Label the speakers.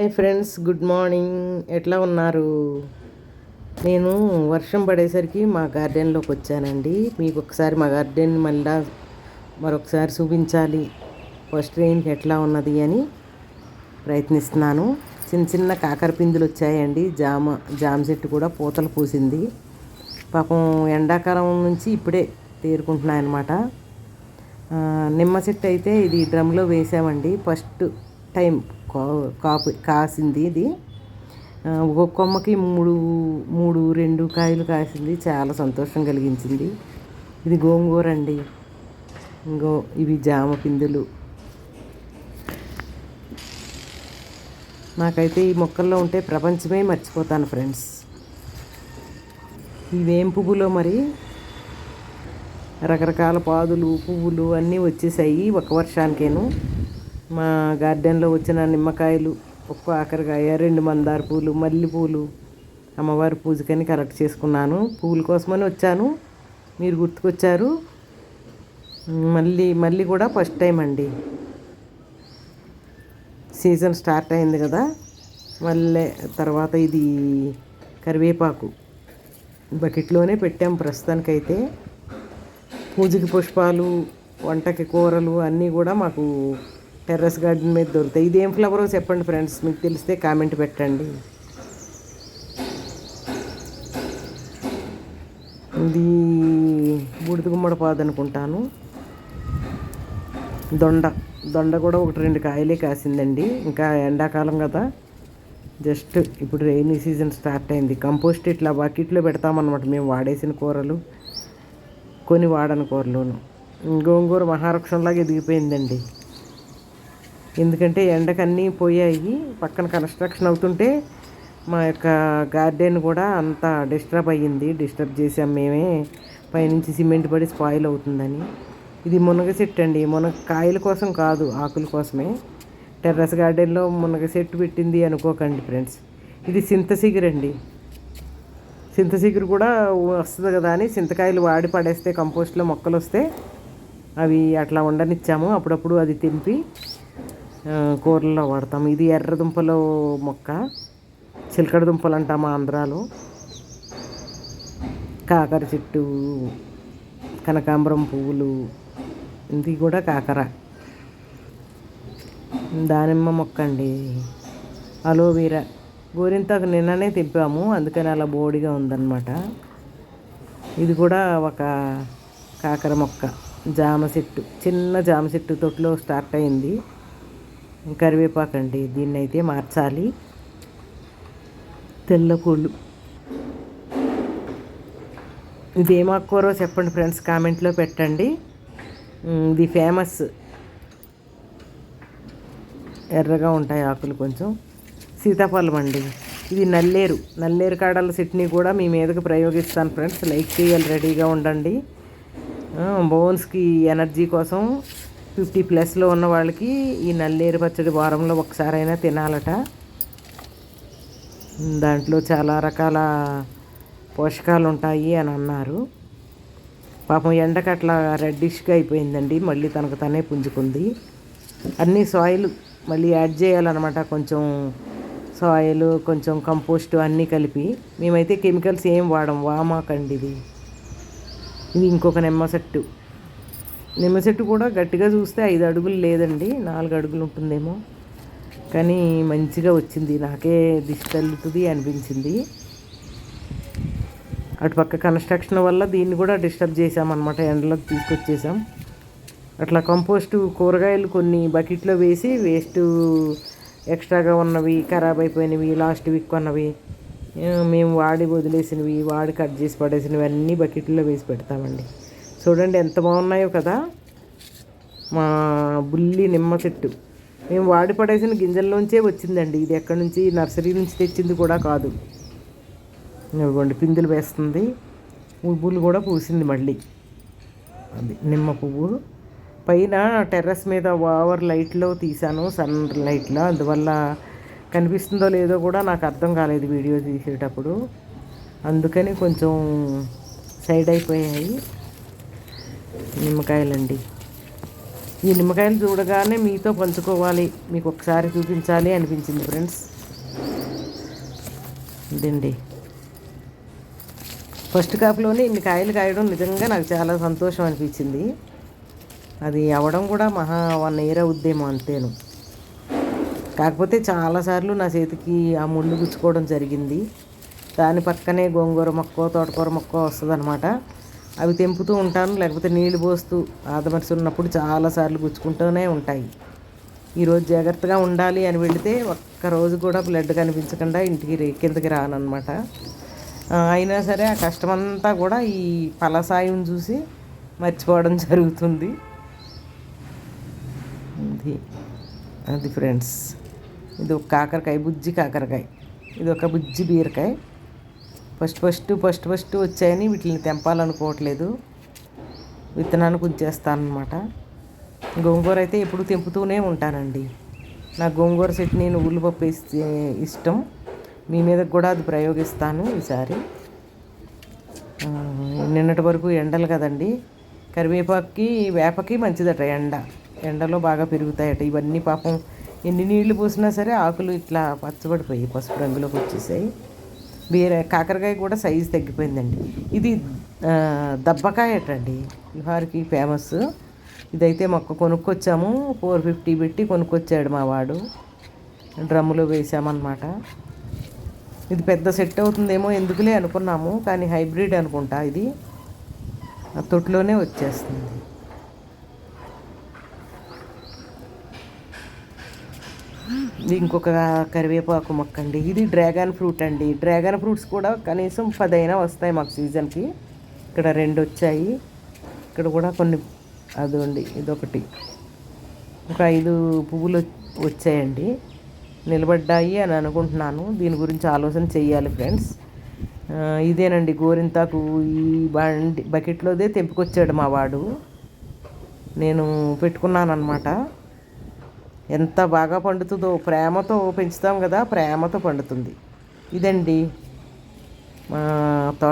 Speaker 1: Hi friends good morning. ఎట్లా ఉన్నారు? నేను వర్షం పడేసరికి మా గార్డెన్లోకి వచ్చానండి. మీకు ఒకసారి మా గార్డెన్ మళ్ళా మరొకసారి చూపించాలి. ఫస్ట్ రెయిన్కి ఎట్లా ఉన్నది అని ప్రయత్నిస్తున్నాను. చిన్న చిన్న కాకర పిందులు వచ్చాయండి. జామ జామ చెట్టు కూడా పూతలు పూసింది. పాపం ఎండాకాలం నుంచి ఇప్పుడే తేరుకుంటున్నాయన్నమాట నిమ్మ చెట్టు అయితే ఇది డ్రమ్లో వేసామండి. ఫస్ట్ టైం కాపు కాసింది ఇది. ఒక కొమ్మకి మూడు మూడు రెండు కాయలు కాసింది. చాలా సంతోషం కలిగించింది. ఇది గోంగూర అండి. ఇంకో ఇవి జామ పిందులు. నాకైతే ఈ మొక్కల్లో ఉంటే ప్రపంచమే మర్చిపోతాను ఫ్రెండ్స్. ఈ వేం పువ్వులో మరి రకరకాల పాదులు పువ్వులు అన్నీ వచ్చేసాయి ఒక వర్షానికేను. మా గార్డెన్లో వచ్చిన నిమ్మకాయలు ఒక్క ఆఖరికాయ రెండు మందార పూలు మల్లెపూలు అమ్మవారి పూజకని కలెక్ట్ చేసుకున్నాను. పూల కోసమని వచ్చాను. మీరు గుర్తుకొచ్చారు. మళ్ళీ మళ్ళీ కూడా ఫస్ట్ టైం అండి. సీజన్ స్టార్ట్ అయింది కదా. మళ్ళీ తర్వాత ఇది కరివేపాకు బకెట్లోనే పెట్టాం ప్రస్తుతానికైతే. పూజకి పుష్పాలు వంటకి కూరలు అన్నీ కూడా మాకు టెర్రస్ గార్డెన్ మీద దొరుకుతాయి. ఇదేం ఫ్లవరో చెప్పండి ఫ్రెండ్స్? మీకు తెలిస్తే కామెంట్ పెట్టండి. ఇది బూడిద గుమ్మడి పాదు అనుకుంటాను. దొండ. దొండ కూడా ఒకటి రెండు కాయలే కాసిందండి. ఇంకా ఎండాకాలం కదా. జస్ట్ ఇప్పుడు రెయినీ సీజన్ స్టార్ట్ అయింది. కంపోస్ట్ ఇట్లా బకెట్లో పెడతామన్నమాట మేము వాడేసిన కూరలు. కొన్ని వాడని కూరలోను. గోంగూర మహావృక్షంలాగా ఎదిగిపోయిందండి ఎందుకంటే ఎండకన్నీ పోయాయి. పక్కన కన్స్ట్రక్షన్ అవుతుంటే మా యొక్క గార్డెన్ కూడా అంత డిస్టర్బ్ అయ్యింది. డిస్టర్బ్ చేసాం మేమే. పైనుంచి సిమెంట్ పడి స్పాయిల్ అవుతుందని. ఇది మునగ చెట్టు అండి. మునగ కాయల కోసం కాదు ఆకుల కోసమే. టెర్రస్ గార్డెన్లో మునగ చెట్టు పెట్టింది అనుకోకండి ఫ్రెండ్స్. ఇది సింతసిగురు అండి. సింతసిగురు కూడా వస్తుంది కదా అని చింతకాయలు వాడి పడేస్తే కంపోస్ట్లో మొక్కలు వస్తే అవి అట్లా ఉండనిచ్చాము అప్పుడప్పుడు అది తెంపి కూరల్లో వాడతాం. ఇది ఎర్ర దుంపలు మొక్క చిలకడ దుంపలు అంటాము ఆంధ్రాలో. కాకర చెట్టు కనకాంబరం పువ్వులు ఇది కూడా కాకర. దానిమ్మ మొక్క అండి. అలోవీరా గోరింతాకు నిన్ననే తెంపాము అందుకని అలా బోడిగా ఉందన్నమాట. ఇది కూడా ఒక కాకర మొక్క జామ చెట్టు. చిన్న జామ చెట్టు తొట్టులో స్టార్ట్ అయింది. కరివేపాకు అండి. దీన్ని అయితే మార్చాలి తెల్లపూలు ఇది ఏమాకూరో చెప్పండి ఫ్రెండ్స్ కామెంట్లో పెట్టండి. ఇది ఫేమస్. ఎర్రగా ఉంటాయి ఆకులు కొంచెం. సీతాఫలం అండి. ఇది నల్లేరు. నల్లేరు కాడల చట్నీ కూడా మీ మీదకి ప్రయోగిస్తాను ఫ్రెండ్స్. లైక్ చేయాలి రెడీగా ఉండండి. బోన్స్కి ఎనర్జీ కోసం ఫిఫ్టీ ప్లస్లో ఉన్న వాళ్ళకి ఈ నల్లేరు పచ్చడి వారంలో ఒకసారైనా తినాలట. దాంట్లో చాలా రకాల పోషకాలు ఉంటాయి అని అన్నారు. పాపం ఎండకు అట్లా రెడ్డిష్గా అయిపోయిందండి. మళ్ళీ తనకు తనే పుంజుకుంది. అన్ని సాయిల్ మళ్ళీ యాడ్ చేయాలన్నమాట. కొంచెం సాయిల్ కొంచెం కంపోస్ట్ అన్నీ కలిపి. మేమైతే కెమికల్స్ ఏం వాడం వామాకండి ఇది ఇది ఇంకొక నిమ్మ చెట్టు నిమ్మ చెట్టు కూడా గట్టిగా చూస్తే ఐదు అడుగులు లేదండి నాలుగు అడుగులు ఉంటుందేమో. కానీ మంచిగా వచ్చింది నాకే దిష్టి తల్లుతుంది అనిపించింది. అటుపక్క కన్స్ట్రక్షన్ వల్ల దీన్ని కూడా డిస్టర్బ్ చేసామన్నమాట ఎండలోకి తీసుకొచ్చేసాం. అట్లా కంపోస్ట్ కూరగాయలు కొన్ని బకెట్లో వేసి వేస్ట్ ఎక్స్ట్రాగా ఉన్నవి ఖరాబ్ అయిపోయినవి లాస్ట్ వీక్ కొన్నవి మేము వాడి వదిలేసినవి వాడి కట్ చేసి పడేసినవి అన్నీ బకెట్లో వేసి పెడతామండి. చూడండి ఎంత బాగున్నాయో కదా. మా బుల్లి నిమ్మ చెట్టు. మేము వాడి పడేసిన గింజల్లోంచే వచ్చిందండి. ఇది ఎక్కడి నుంచి? నర్సరీ నుంచి తెచ్చింది కూడా కాదు. ఇవ్వండి పిందులు వేస్తుంది. పువ్వులు కూడా పూసింది మళ్ళీ. అది నిమ్మ పువ్వు. పైన టెర్రస్ మీద ఓవర్ లైట్లో తీసాను సన్ లైట్లో. అందువల్ల కనిపిస్తుందో లేదో కూడా నాకు అర్థం కాలేదు వీడియో తీసేటప్పుడు. అందుకని కొంచెం సైడ్ అయిపోయాయి. నిమ్మకాయలండి. ఈ నిమ్మకాయలు చూడగానే మీతో పంచుకోవాలి. మీకు ఒకసారి చూపించాలి అనిపించింది ఫ్రెండ్స్. ఇదండి. ఫస్ట్ కాపులోనే ఇన్ని కాయలు కాయడం నిజంగా నాకు చాలా సంతోషం అనిపించింది. అది అవ్వడం కూడా మహా వన్ ఇయర్ అవుద్దేమో అంతేను. కాకపోతే చాలాసార్లు నా చేతికి ఆ ముళ్ళు గుచ్చుకోవడం జరిగింది. దాని పక్కనే గోంగూర మొక్క తోటకూర మొక్క వస్తుంది అవి తెంపుతూ ఉంటాను లేకపోతే నీళ్ళు పోస్తూ ఆదమర్చి ఉన్నప్పుడు చాలాసార్లు గుచ్చుకుంటూనే ఉంటాయి. ఈరోజు జాగ్రత్తగా ఉండాలి అని వెళితే ఒక్క రోజు కూడా బ్లడ్ కనిపించకుండా ఇంటికి రే- కిందకి రానమాట అయినా సరే ఆ కష్టమంతా కూడా ఈ పలసాయం చూసి మర్చిపోవడం జరుగుతుంది. అది అది ఫ్రెండ్స్. ఇది ఒక కాకరకాయ బుజ్జి కాకరకాయ. ఇది ఒక బుజ్జి బీరకాయ. ఫస్ట్ ఫస్ట్ ఫస్ట్ ఫస్ట్ వచ్చాయని వీటిని తెంపాలనుకోవట్లేదు. విత్తనానికి ఉంచేస్తానమాట గోంగూర అయితే ఎప్పుడు తెంపుతూనే ఉంటానండి. నా గోంగూర చెట్టు నేను ఉల్లిపప్పు వేస్తే ఇష్టం. మీ మీద కూడా అది ప్రయోగిస్తాను ఈసారి. నిన్నటి వరకు ఎండలు కదండి. కరివేపాకుకి వేపకి మంచిదట ఎండ. ఎండలో బాగా పెరుగుతాయట. ఇవన్నీ పాపం ఎన్ని నీళ్ళు పోసినా సరే ఆకులు ఇట్లా పచ్చబడిపోయి పసుపు రంగులోకి వచ్చేసాయి. బీర కాకరకాయ కూడా సైజు తగ్గిపోయిందండి. ఇది ఆ, దబ్బకాయ అటండి. విహార్కి ఫేమస్ ఇదైతే మొక్క కొనుక్కొచ్చాము. ఫోర్ ఫిఫ్టీ పెట్టి కొనుక్కొచ్చాడు మా వాడు. డ్రమ్ములో వేసామన్నమాట. ఇది పెద్ద సెట్ అవుతుందేమో ఎందుకులే అనుకున్నాము. కానీ హైబ్రిడ్ అనుకుంటా ఇది. తొట్టులోనే వచ్చేస్తుంది. ఇంకొక కరివేపాకు మొక్క అండి ఇది డ్రాగన్ ఫ్రూట్ అండి. డ్రాగన్ ఫ్రూట్స్ కూడా కనీసం పదైనా వస్తాయి మాకు సీజన్కి. ఇక్కడ రెండు వచ్చాయి. ఇక్కడ కూడా కొన్ని అదండి ఇదొకటి. ఒక ఐదు పువ్వులు వచ్చాయండి. నిలబడ్డాయి అని అనుకుంటున్నాను. దీని గురించి ఆలోచన చెయ్యాలి ఫ్రెండ్స్. ఇదేనండి గోరింతాకు. ఈ బండి బకెట్లోదే తెంపుకొచ్చాడు మా వాడు. నేను పెట్టుకున్నాను అనమాట ఎంత బాగా పండుతుందో ప్రేమతో పెంచుతాం కదా ప్రేమతో పండుతుంది. ఇదండి మా తో